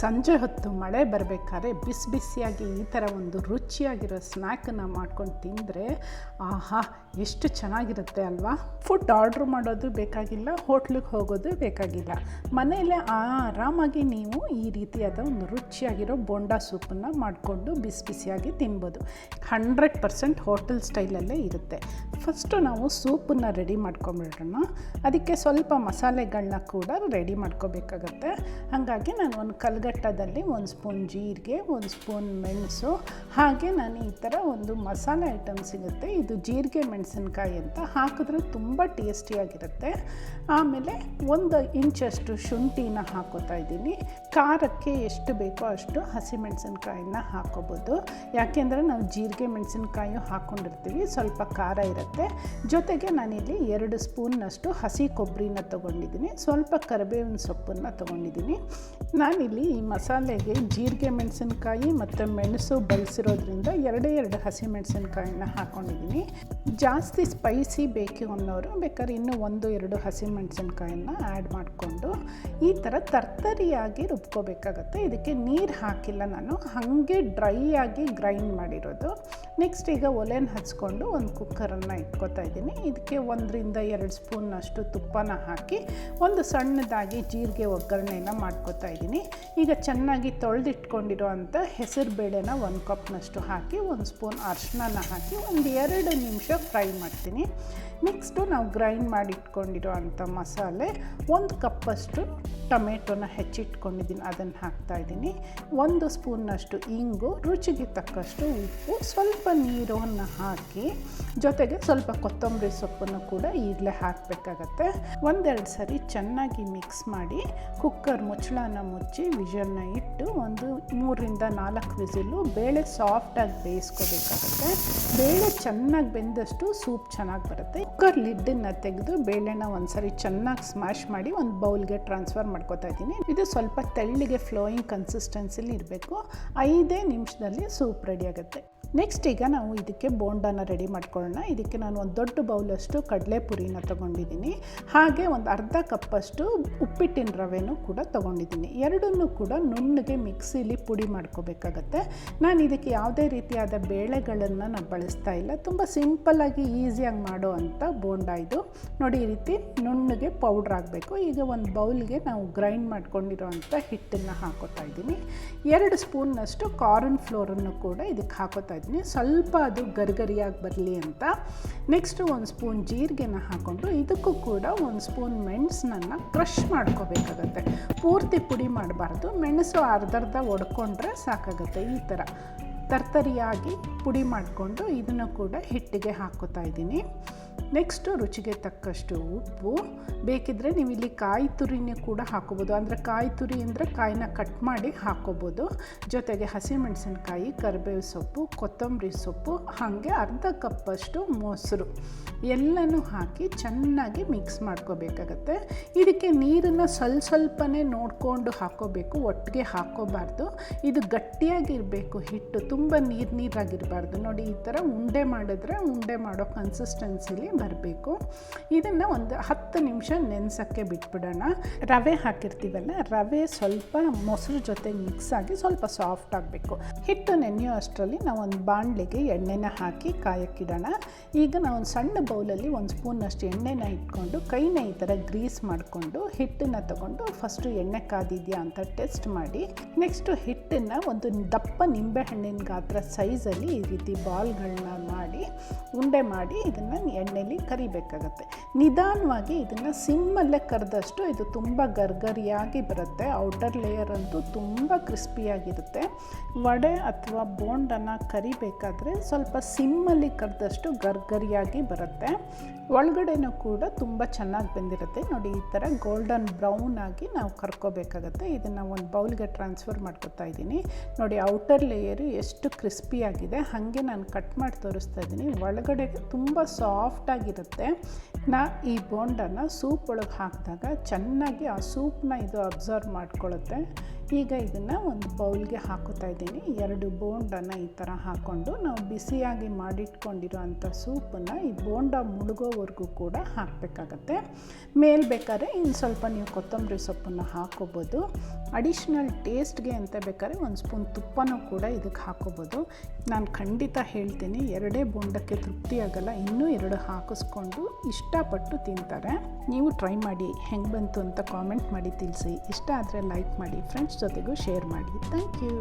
ಸಂಜೆ ಹೊತ್ತು ಮಳೆ ಬರಬೇಕಾದ್ರೆ ಬಿಸಿ ಬಿಸಿಯಾಗಿ ಈ ಥರ ಒಂದು ರುಚಿಯಾಗಿರೋ ಸ್ನ್ಯಾಕನ್ನು ಮಾಡ್ಕೊಂಡು ತಿಂದರೆ ಆಹಾ, ಎಷ್ಟು ಚೆನ್ನಾಗಿರುತ್ತೆ ಅಲ್ವಾ? ಫುಡ್ ಆರ್ಡ್ರ್ ಮಾಡೋದು ಬೇಕಾಗಿಲ್ಲ, ಹೋಟ್ಲಿಗೆ ಹೋಗೋದು ಬೇಕಾಗಿಲ್ಲ. ಮನೆಯಲ್ಲೇ ಆರಾಮಾಗಿ ನೀವು ಈ ರೀತಿಯಾದ ಒಂದು ರುಚಿಯಾಗಿರೋ ಬೋಂಡಾ ಸೂಪನ್ನು ಮಾಡಿಕೊಂಡು ಬಿಸಿ ಬಿಸಿಯಾಗಿ ತಿನ್ಬೋದು. ಹಂಡ್ರೆಡ್ ಪರ್ಸೆಂಟ್ ಹೋಟೆಲ್ ಸ್ಟೈಲಲ್ಲೇ ಇರುತ್ತೆ. ಫಸ್ಟು ನಾವು ಸೂಪನ್ನು ರೆಡಿ ಮಾಡ್ಕೊಂಬಿಡೋಣ. ಅದಕ್ಕೆ ಸ್ವಲ್ಪ ಮಸಾಲೆಗಳನ್ನ ಕೂಡ ರೆಡಿ ಮಾಡ್ಕೋಬೇಕಾಗತ್ತೆ. ಹಾಗಾಗಿ ನಾನು ಒಂದು ಕಲ್ಗಟ್ಟದಲ್ಲಿ ಒಂದು ಸ್ಪೂನ್ ಜೀರಿಗೆ, ಒಂದು ಸ್ಪೂನ್ ಮೆಣಸು, ಹಾಗೆ ನಾನು ಈ ಥರ ಒಂದು ಮಸಾಲೆ ಐಟಮ್ ಸಿಗುತ್ತೆ. ಇದು ಜೀರಿಗೆ ಮೆಣಸಿನ್ಕಾಯಿ ಅಂತ ಹಾಕಿದ್ರೆ ತುಂಬ ಟೇಸ್ಟಿಯಾಗಿರುತ್ತೆ ಆಮೇಲೆ ಒಂದು ಇಂಚಷ್ಟು ಶುಂಠಿನ ಹಾಕೋತಾ ಇದ್ದೀನಿ. ಖಾರಕ್ಕೆ ಎಷ್ಟು ಬೇಕೋ ಅಷ್ಟು ಹಸಿಮೆಣಸಿನ್ಕಾಯಿನ ಹಾಕೋಬೋದು. ಯಾಕೆಂದರೆ ನಾವು ಜೀರಿಗೆ ಮೆಣಸಿನ್ಕಾಯಿ ಹಾಕ್ಕೊಂಡಿರ್ತೀವಿ ಸ್ವಲ್ಪ ಖಾರ ಇರುತ್ತೆ. ಜೊತೆಗೆ ನಾನಿಲ್ಲಿ ಎರಡು ಸ್ಪೂನ್ನಷ್ಟು ಹಸಿ ಕೊಬ್ಬರಿನ ತೊಗೊಂಡಿದ್ದೀನಿ. ಸ್ವಲ್ಪ ಕರಿಬೇವಿನ ಸೊಪ್ಪನ್ನು ತೊಗೊಂಡಿದ್ದೀನಿ. ನಾನಿಲ್ಲಿ ಈ ಮಸಾಲೆಗೆ ಜೀರಿಗೆ ಮೆಣಸಿನಕಾಯಿ ಮತ್ತು ಮೆಣಸು ಬಳಸಿರೋದ್ರಿಂದ ಎರಡೇ ಎರಡು ಹಸಿ ಮೆಣಸಿನ್ಕಾಯಿನ ಹಾಕ್ಕೊಂಡಿದ್ದೀನಿ ಜಾಸ್ತಿ ಸ್ಪೈಸಿ ಬೇಕು ಅನ್ನೋರು ಬೇಕಾದ್ರೆ ಇನ್ನೂ ಒಂದು, ಎರಡು ಹಸಿ ಆ್ಯಡ್ ಮಾಡಿಕೊಂಡು ಈ ಥರ ತರ್ತರಿಯಾಗಿ ರುಬ್ಕೋಬೇಕಾಗತ್ತೆ. ಇದಕ್ಕೆ ನೀರು ಹಾಕಿಲ್ಲ ನಾನು. ಹಾಗೆ ಡ್ರೈ ಆಗಿ ಗ್ರೈಂಡ್ ಮಾಡಿರೋದು. ನೆಕ್ಸ್ಟ್ ಈಗ ಒಲೆನ ಹಚ್ಕೊಂಡು ಒಂದು ಕುಕ್ಕರನ್ನು ಇಟ್ಕೊತಾ ಇದ್ದೀನಿ. ಇದಕ್ಕೆ ಒಂದರಿಂದ ಎರಡು ಸ್ಪೂನ್ನಷ್ಟು ತುಪ್ಪನ ಹಾಕಿ ಒಂದು ಸಣ್ಣದಾಗಿ ಜೀರಿಗೆ ಒಗ್ಗರಣೆನ ಮಾಡ್ಕೊತಾ ಇದ್ದೀನಿ. ಈಗ ಚೆನ್ನಾಗಿ ತೊಳೆದಿಟ್ಕೊಂಡಿರೋ ಅಂಥ ಹೆಸರು ಬೇಳೆನ ಒಂದು ಕಪ್ನಷ್ಟು ಹಾಕಿ, ಒಂದು ಸ್ಪೂನ್ ಅರ್ಶಿನ ಹಾಕಿ ಒಂದು ಎರಡು ನಿಮಿಷ ಫ್ರೈ ಮಾಡ್ತೀನಿ. ನೆಕ್ಸ್ಟು ನಾವು ಗ್ರೈಂಡ್ ಮಾಡಿಟ್ಕೊಂಡಿರೋ ಅಂಥ ಮಸಾಲೆ ಒಂದು ಕಪ್ಪಷ್ಟು ಟೊಮೆಟೊನ ಹೆಚ್ಚಿಟ್ಕೊಂಡಿದ್ದೀನಿ, ಅದನ್ನು ಹಾಕ್ತಾ ಇದ್ದೀನಿ ಒಂದು ಸ್ಪೂನ್ನಷ್ಟು ಇಂಗು, ರುಚಿಗೆ ತಕ್ಕಷ್ಟು ಉಪ್ಪು, ಸ್ವಲ್ಪ ನೀರನ್ನು ಹಾಕಿ, ಜೊತೆಗೆ ಸ್ವಲ್ಪ ಕೊತ್ತಂಬರಿ ಸೊಪ್ಪನ್ನು ಕೂಡ ಈಗಲೇ ಹಾಕಬೇಕಾಗತ್ತೆ. ಒಂದೆರಡು ಸರಿ ಚೆನ್ನಾಗಿ ಮಿಕ್ಸ್ ಮಾಡಿ ಕುಕ್ಕರ್ ಮುಚ್ಚಳನ ಮುಚ್ಚಿ ವಿಷಲ್ನ ಇಟ್ಟು ಒಂದು ಮೂರರಿಂದ ನಾಲ್ಕು ವಿಸಿಲು ಬೇಳೆ ಸಾಫ್ಟಾಗಿ ಬೇಯಿಸ್ಕೋಬೇಕಾಗತ್ತೆ. ಬೇಳೆ ಚೆನ್ನಾಗಿ ಬೆಂದಷ್ಟು ಸೂಪ್ ಚೆನ್ನಾಗಿ ಬರುತ್ತೆ. ಕುಕ್ಕರ್ ಲಿಡ್ಡನ್ನು ತೆಗೆದು ಬೇಳೆನ ಒಂದು ಸರಿ ಚೆನ್ನಾಗಿ ಸ್ಮ್ಯಾಶ್ ಮಾಡಿ, ಒಂದು ಬೌಲ್ಗೆ ಟ್ರಾನ್ಸ್ಫರ್ ಮಾಡ್ಕೊತಾ ಇದ್ದೀನಿ. ಇದು ಸ್ವಲ್ಪ ತೆಳ್ಳಿಗೆ ಫ್ಲೋಯಿಂಗ್ ಕನ್ಸಿಸ್ಟೆನ್ಸಿಲಿ ಇರಬೇಕು. ಐದೇ ನಿಮಿಷದಲ್ಲಿ ಸೂಪ್ ರೆಡಿ ಆಗುತ್ತೆ. ನೆಕ್ಸ್ಟ್ ಈಗ ನಾವು ಇದಕ್ಕೆ ಬೋಂಡಾನ ರೆಡಿ ಮಾಡ್ಕೊಳ್ಳೋಣ. ಇದಕ್ಕೆ ನಾನು ಒಂದು ದೊಡ್ಡ ಬೌಲಷ್ಟು ಕಡಲೆಪುರಿನ ತೊಗೊಂಡಿದ್ದೀನಿ. ಹಾಗೆ ಒಂದು ಅರ್ಧ ಕಪ್ಪಷ್ಟು ಉಪ್ಪಿಟ್ಟಿನ ರವೆನೂ ಕೂಡ ತೊಗೊಂಡಿದ್ದೀನಿ. ಎರಡನ್ನೂ ಕೂಡ ನುಣ್ಣಗೆ ಮಿಕ್ಸಿಲಿ ಪುಡಿ ಮಾಡ್ಕೋಬೇಕಾಗತ್ತೆ. ನಾನು ಇದಕ್ಕೆ ಯಾವುದೇ ರೀತಿಯಾದ ಬೇಳೆಗಳನ್ನು ನಾನು ಬಳಸ್ತಾ ಇಲ್ಲ. ತುಂಬ ಸಿಂಪಲ್ಲಾಗಿ ಈಸಿಯಾಗಿ ಮಾಡೋ ಅಂಥ ಬೋಂಡ ಇದು. ನೋಡಿ, ಈ ರೀತಿ ನುಣ್ಣಗೆ ಪೌಡ್ರ್ ಆಗಬೇಕು. ಈಗ ಒಂದು ಬೌಲ್ಗೆ ನಾವು ಗ್ರೈಂಡ್ ಮಾಡ್ಕೊಂಡಿರೋ ಅಂಥ ಹಿಟ್ಟನ್ನು ಹಾಕೋತಾ ಇದ್ದೀನಿ. ಎರಡು ಸ್ಪೂನ್ನಷ್ಟು ಕಾರ್ನ್ ಫ್ಲೋರನ್ನು ಕೂಡ ಇದಕ್ಕೆ ಹಾಕೋತಾ ಇದ್ದೀನಿ ಸ್ವಲ್ಪ ಅದು ಗರಿಗರಿಯಾಗಿ ಬರಲಿ ಅಂತ. ನೆಕ್ಸ್ಟು ಒಂದು ಸ್ಪೂನ್ ಜೀರಿಗೆನ ಹಾಕ್ಕೊಂಡು ಇದಕ್ಕೂ ಕೂಡ ಒಂದು ಸ್ಪೂನ್ ಮೆಣಸನ್ನ ಕ್ರಷ್ ಮಾಡ್ಕೋಬೇಕಾಗತ್ತೆ. ಪೂರ್ತಿ ಪುಡಿ ಮಾಡಬಾರ್ದು. ಮೆಣಸು ಅರ್ಧರ್ಧ ಒಡ್ಕೊಂಡ್ರೆ ಸಾಕಾಗುತ್ತೆ ಈ ಥರ ತರ್ತರಿಯಾಗಿ ಪುಡಿ ಮಾಡಿಕೊಂಡು ಇದನ್ನು ಕೂಡ ಹಿಟ್ಟಿಗೆ ಹಾಕೋತಾ ಇದ್ದೀನಿ. ನೆಕ್ಸ್ಟು ರುಚಿಗೆ ತಕ್ಕಷ್ಟು ಉಪ್ಪು. ಬೇಕಿದ್ದರೆ ನೀವು ಇಲ್ಲಿ ಕಾಯಿ ತುರಿನೇ ಕೂಡ ಹಾಕೋಬೋದು. ಅಂದರೆ ಕಾಯಿ ತುರಿ ಅಂದರೆ ಕಾಯಿನ ಕಟ್ ಮಾಡಿ ಹಾಕೋಬೋದು. ಜೊತೆಗೆ ಹಸಿಮೆಣಸಿನ್ಕಾಯಿ ಕರಿಬೇವು ಸೊಪ್ಪು, ಕೊತ್ತಂಬರಿ ಸೊಪ್ಪು, ಹಾಗೆ ಅರ್ಧ ಕಪ್ಪಷ್ಟು ಮೊಸರು. ಎಲ್ಲನೂ ಹಾಕಿ ಚೆನ್ನಾಗಿ ಮಿಕ್ಸ್ ಮಾಡ್ಕೋಬೇಕಾಗತ್ತೆ. ಇದಕ್ಕೆ ನೀರನ್ನು ಸ್ವಲ್ಪ ಸ್ವಲ್ಪನೇ ನೋಡಿಕೊಂಡು ಹಾಕೋಬೇಕು. ಒಟ್ಟಿಗೆ ಹಾಕೋಬಾರ್ದು. ಇದು ಗಟ್ಟಿಯಾಗಿರಬೇಕು. ಹಿಟ್ಟು ತುಂಬ ನೀರು ನೀರಾಗಿರಬಾರ್ದು. ನೋಡಿ, ಈ ಥರ ಉಂಡೆ ಮಾಡಿದ್ರೆ ಉಂಡೆ ಮಾಡೋ ಕನ್ಸಿಸ್ಟೆನ್ಸಿಲಿ ಬರಬೇಕು ಇದನ್ನು ಒಂದು ಹತ್ತು ನಿಮಿಷ ನೆನೆಸೋಕ್ಕೆ ಬಿಟ್ಬಿಡೋಣ. ರವೆ ಹಾಕಿರ್ತೀವಲ್ಲ, ರವೆ ಸ್ವಲ್ಪ ಮೊಸರು ಜೊತೆ ಮಿಕ್ಸ್ ಆಗಿ ಸ್ವಲ್ಪ ಸಾಫ್ಟ್ ಆಗಬೇಕು. ಹಿಟ್ಟು ನೆನೆಯೋ ಅಷ್ಟರಲ್ಲಿ ನಾವು ಒಂದು ಬಾಣಲೆಗೆ ಎಣ್ಣೆನ ಹಾಕಿ ಕಾಯಕ್ಕಿಡೋಣ. ಈಗ ನಾವು ಒಂದು ಸಣ್ಣ ಬೌಲಲ್ಲಿ ಒಂದು ಸ್ಪೂನಷ್ಟು ಎಣ್ಣೆನ ಇಟ್ಕೊಂಡು, ಕೈನ ಈ ಥರ ಗ್ರೀಸ್ ಮಾಡಿಕೊಂಡು, ಹಿಟ್ಟನ್ನು ತಗೊಂಡು ಫಸ್ಟು ಎಣ್ಣೆ ಕಾದಿದೆಯಾ ಅಂತ ಟೆಸ್ಟ್ ಮಾಡಿ. ನೆಕ್ಸ್ಟು ಹಿಟ್ಟನ್ನು ಒಂದು ದಪ್ಪ ನಿಂಬೆಹಣ್ಣಿನ ಗಾತ್ರ ಸೈಜಲ್ಲಿ ಈ ರೀತಿ ಬಾಲ್ಗಳನ್ನ ಮಾಡಿ, ಉಂಡೆ ಮಾಡಿ ಇದನ್ನು ಎಣ್ಣೆಲಿ ಕರಿಬೇಕಾಗತ್ತೆ. ನಿಧಾನವಾಗಿ ಇದನ್ನು ಸಿಮ್ಮಲ್ಲೇ ಕರೆದಷ್ಟು ಇದು ತುಂಬ ಗರ್ಗರಿಯಾಗಿ ಬರುತ್ತೆ. ಔಟರ್ ಲೇಯರ್ ಅಂತೂ ತುಂಬ ಕ್ರಿಸ್ಪಿಯಾಗಿರುತ್ತೆ. ವಡೆ ಅಥವಾ ಬೋಂಡನ್ನು ಕರಿಬೇಕಾದ್ರೆ ಸ್ವಲ್ಪ ಸಿಮ್ಮಲ್ಲಿ ಕರೆದಷ್ಟು ಗರ್ಗರಿಯಾಗಿ ಬರುತ್ತೆ. ಒಳಗಡೆನೂ ಕೂಡ ತುಂಬ ಚೆನ್ನಾಗಿ ಬಂದಿರುತ್ತೆ. ನೋಡಿ, ಈ ಥರ ಗೋಲ್ಡನ್ ಬ್ರೌನ್ ಆಗಿ ನಾವು ಕರ್ಕೋಬೇಕಾಗತ್ತೆ. ಇದನ್ನು ಒಂದು ಬೌಲ್ಗೆ ಟ್ರಾನ್ಸ್ಫರ್ ಮಾಡ್ಕೊತಾ ಇದ್ದೀನಿ. ನೋಡಿ, ಔಟರ್ ಲೇಯರು ಎಷ್ಟು ಕ್ರಿಸ್ಪಿಯಾಗಿದೆ. ಹಾಗೆ ನಾನು ಕಟ್ ಮಾಡಿ ತೋರಿಸ್ತಾ ಇದ್ದೀನಿ. ಒಳಗಡೆ ತುಂಬ ಸಾಫ್ಟಾಗಿರುತ್ತೆ ನಾ ಈ ಬೋಂಡನ್ನು ಸೂಪ್ ಒಳಗೆ ಹಾಕಿದಾಗ ಚೆನ್ನಾಗಿ ಆ ಸೂಪ್ನ ಇದು ಅಬ್ಸರ್ವ್ ಮಾಡ್ಕೊಳ್ಳುತ್ತೆ ಈಗ ಇದನ್ನು ಒಂದು ಬೌಲ್ಗೆ ಹಾಕೋತಾ ಇದ್ದೀನಿ. ಎರಡು ಬೋಂಡನ್ನು ಈ ಥರ ಹಾಕ್ಕೊಂಡು ನಾವು ಬಿಸಿಯಾಗಿ ಮಾಡಿಟ್ಕೊಂಡಿರೋ ಅಂಥ ಸೂಪನ್ನು ಈ ಬೋಂಡ ಮುಳುಗೋವರೆಗೂ ಕೂಡ ಹಾಕಬೇಕಾಗತ್ತೆ. ಮೇಲೆ ಬೇಕಾದ್ರೆ ಇನ್ನು ಸ್ವಲ್ಪ ನೀವು ಕೊತ್ತಂಬರಿ ಸೊಪ್ಪನ್ನು ಹಾಕೋಬೋದು. ಅಡಿಷ್ನಲ್ ಟೇಸ್ಟ್ಗೆ ಅಂತ ಬೇಕಾದ್ರೆ ಒಂದು ಸ್ಪೂನ್ ತುಪ್ಪನೂ ಕೂಡ ಇದಕ್ಕೆ ಹಾಕೋಬೋದು. ನಾನು ಖಂಡಿತ ಹೇಳ್ತೀನಿ, ಎರಡೇ ಬೋಂಡಕ್ಕೆ ತೃಪ್ತಿ ಆಗಲ್ಲ ಇನ್ನೂ ಎರಡು ಹಾಕಿಸ್ಕೊಂಡು ಇಷ್ಟಪಟ್ಟು ತಿಂತಾರೆ. ನೀವು ಟ್ರೈ ಮಾಡಿ ಹೆಂಗೆ ಬಂತು ಅಂತ ಕಾಮೆಂಟ್ ಮಾಡಿ ತಿಳಿಸಿ. ಇಷ್ಟ ಆದರೆ ಲೈಕ್ ಮಾಡಿ ಫ್ರೆಂಡ್ಸ್ ಜೊತೆಗೂ ಶೇರ್ ಮಾಡಿ. Thank you